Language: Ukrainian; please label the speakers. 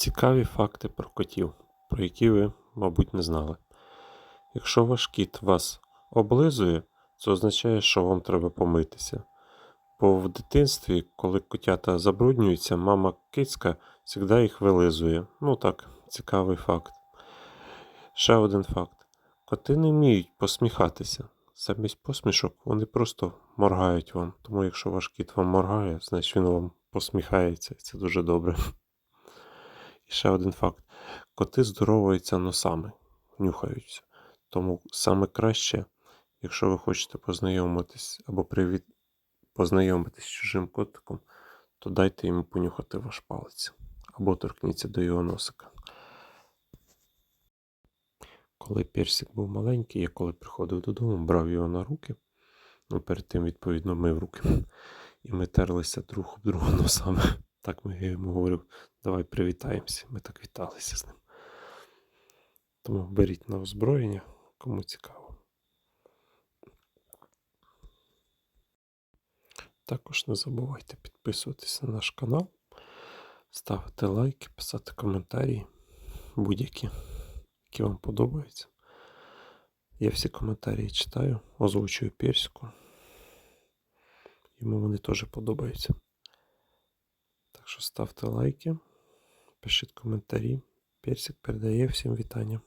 Speaker 1: Цікаві факти про котів, про які ви, мабуть, не знали. Якщо ваш кіт вас облизує, це означає, що вам треба помитися. Бо в дитинстві, коли котята забруднюються, мама кицька завжди їх вилизує. Ну так, цікавий факт. Ще один факт. Коти не вміють посміхатися. Замість посмішок вони просто моргають вам. Тому якщо ваш кіт вам моргає, значить він вам посміхається. і Це дуже добре. І ще один факт. Коти здоровуються носами, нюхаються. Тому саме краще, якщо ви хочете познайомитись або привіт... познайомитись з чужим котиком, то дайте йому понюхати ваш палець або торкніться до його носика. Коли персик був маленький, я коли приходив додому, брав його на руки, ну перед тим, відповідно, мив руки, і ми терлися друг об друга носами. Так ми я йому говорив, давай привітаємося. Ми так віталися з ним. Тому беріть на озброєння, кому цікаво. Також не забувайте підписуватися на наш канал, ставити лайки, писати коментарі, будь-які, які вам подобаються. Я всі коментарі читаю, озвучую персику. Йому вони теж подобаються. Що ставте лайки, пишіть коментарі. Персик передає всім вітання.